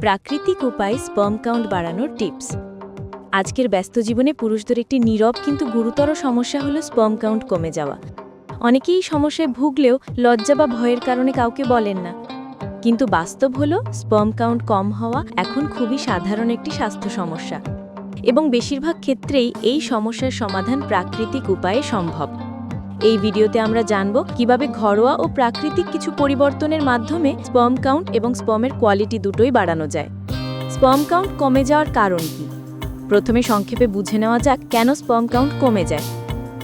প্রাকৃতিক উপায়ে sperm count বাড়ানোর টিপস। আজকের ব্যস্ত জীবনে পুরুষদের একটি নীরব কিন্তু গুরুতর সমস্যা হলো স্পার্ম কাউন্ট কমে যাওয়া। অনেকেই সমস্যায় ভুগলেও লজ্জা বা ভয়ের কারণে কাউকে বলেন না। কিন্তু বাস্তব হলো স্পার্ম কাউন্ট কম হওয়া এখন খুবই সাধারণ একটি স্বাস্থ্য সমস্যা। এবং বেশিরভাগ ক্ষেত্রেই এই সমস্যার সমাধান প্রাকৃতিক উপায়ে সম্ভব। এই ভিডিওতে আমরা জানব কীভাবে ঘরোয়া ও প্রাকৃতিক কিছু পরিবর্তনের মাধ্যমে স্পম কাউন্ট এবং স্পমের কোয়ালিটি দুটোই বাড়ানো যায়। স্পম কাউন্ট কমে যাওয়ার কারণ কি? প্রথমে সংক্ষেপে বুঝে নেওয়া যাক কেন স্পম কাউন্ট কমে যায়।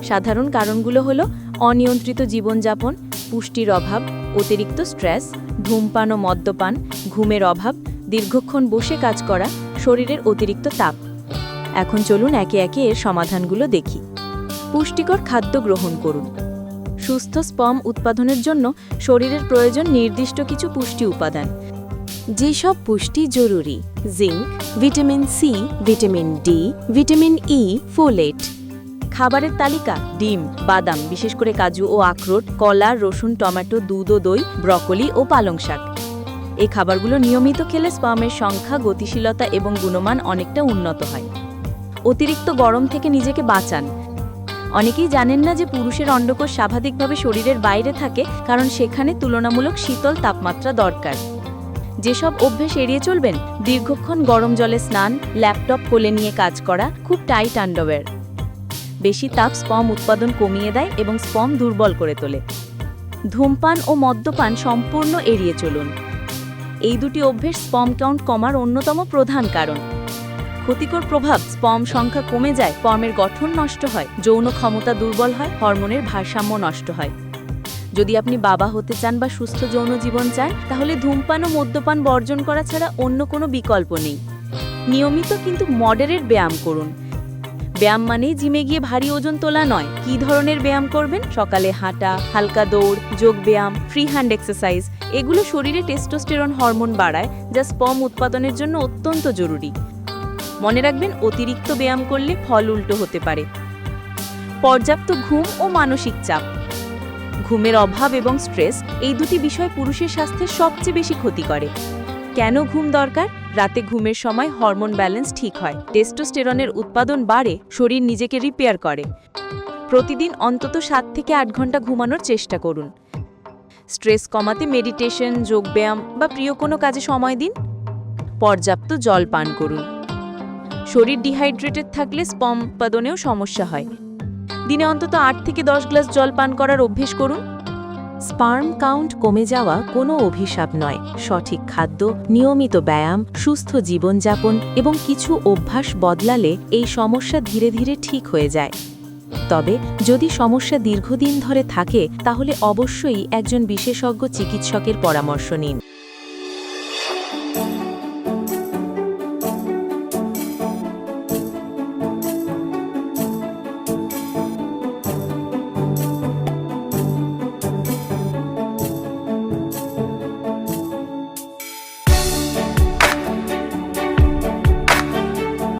সাধারণ কারণগুলো হলো অনিয়ন্ত্রিত জীবনযাপন, পুষ্টির অভাব, অতিরিক্ত স্ট্রেস, ধূমপান ও মদ্যপান, ঘুমের অভাব, দীর্ঘক্ষণ বসে কাজ করা, শরীরের অতিরিক্ত তাপ। এখন চলুন একে একে এর সমাধানগুলো দেখি। পুষ্টিকর খাদ্য গ্রহণ করুন। সুস্থ স্পম উৎপাদনের জন্য শরীরের প্রয়োজন নির্দিষ্ট কিছু পুষ্টি উপাদান। যেসব পুষ্টি জরুরি, zinc, vitamin C, vitamin D, vitamin E, folate. খাবারের তালিকা, ডিম, বাদাম, বিশেষ করে কাজু ও আখরোট, কলা, রসুন, টমেটো, দুধ ও দই, ব্রকলি ও পালং শাক। এই খাবারগুলো নিয়মিত খেলে স্পামের সংখ্যা, গতিশীলতা এবং গুণমান অনেকটা উন্নত হয়। অতিরিক্ত গরম থেকে নিজেকে বাঁচান। অনেকেই জানেন না যে পুরুষের অন্ডকোষ স্বাভাবিকভাবে শরীরের বাইরে থাকে, কারণ সেখানে তুলনামূলক শীতল তাপমাত্রা দরকার। যেসব অভ্যেস এড়িয়ে চলবেন, দীর্ঘক্ষণ গরম জলে স্নান, ল্যাপটপ, কোলে নিয়ে কাজ করা খুব টাইট আন্ডারওয়্যার। বেশি তাপ স্পম উৎপাদন কমিয়ে দেয় এবং স্পম দুর্বল করে তোলে। ধূমপান ও মদ্যপান সম্পূর্ণ এড়িয়ে চলুন। এই দুটি অভ্যেস স্পম কাউন্ট কমার অন্যতম প্রধান কারণ। ক্ষতিকর প্রভাব স্পম সংখ্যা কমে যায় স্পর্মের গঠন নষ্ট হয়, যৌন ক্ষমতা দুর্বল হয়, হরমোনের ভারসাম্য নষ্ট হয়। যদি আপনি বাবা হতে চান বা সুস্থ যৌন জীবন চান, তাহলে ধূমপান ও মদ্যপান বর্জন করা ছাড়া অন্য কোনো বিকল্প নেই। নিয়মিত কিন্তু মডারেট ব্যায়াম করুন। ব্যায়াম মানেই জিমে গিয়ে ভারী ওজন তোলা নয়। কী ধরনের ব্যায়াম করবেন? সকালে হাঁটা, হালকা দৌড়, যোগ ব্যায়াম ফ্রি হ্যান্ড এক্সারসাইজ এগুলো শরীরে টেস্টোস্টেরন হরমোন বাড়ায়, যা স্পম উৎপাদনের জন্য অত্যন্ত জরুরি। মনে রাখবেন, অতিরিক্ত ব্যায়াম করলে ফল উল্টো হতে পারে। পর্যাপ্ত ঘুম ও মানসিক চাপ। ঘুমের অভাব এবং স্ট্রেস এই দুটি বিষয় পুরুষের স্বাস্থ্যের সবচেয়ে বেশি ক্ষতি করে। কেন ঘুম দরকার? রাতে ঘুমের সময় হরমোন ব্যালেন্স ঠিক হয়। টেস্টোস্টেরনের উৎপাদন বাড়ে, শরীর নিজেকে রিপেয়ার করে। প্রতিদিন অন্তত সাত থেকে আট ঘণ্টা ঘুমানোর চেষ্টা করুন। স্ট্রেস কমাতে মেডিটেশন, যোগব্যায়াম বা প্রিয় কোনো কাজে সময় দিন। পর্যাপ্ত জল পান করুন। শরীর ডিহাইড্রেটেড থাকলে স্পম উৎপাদনেও সমস্যা হয়। দিনে অন্তত আট থেকে দশ গ্লাস জল পান করার অভ্যেস করুন। স্পার্ম কাউন্ট কমে যাওয়া কোনো অভিশাপ নয়। সঠিক খাদ্য, নিয়মিত ব্যায়াম, সুস্থ জীবনযাপন এবং কিছু অভ্যাস বদলালে এই সমস্যা ধীরে ধীরে ঠিক হয়ে যায়। তবে যদি সমস্যা দীর্ঘদিন ধরে থাকে, তাহলে অবশ্যই একজন বিশেষজ্ঞ চিকিৎসকের পরামর্শ নিন।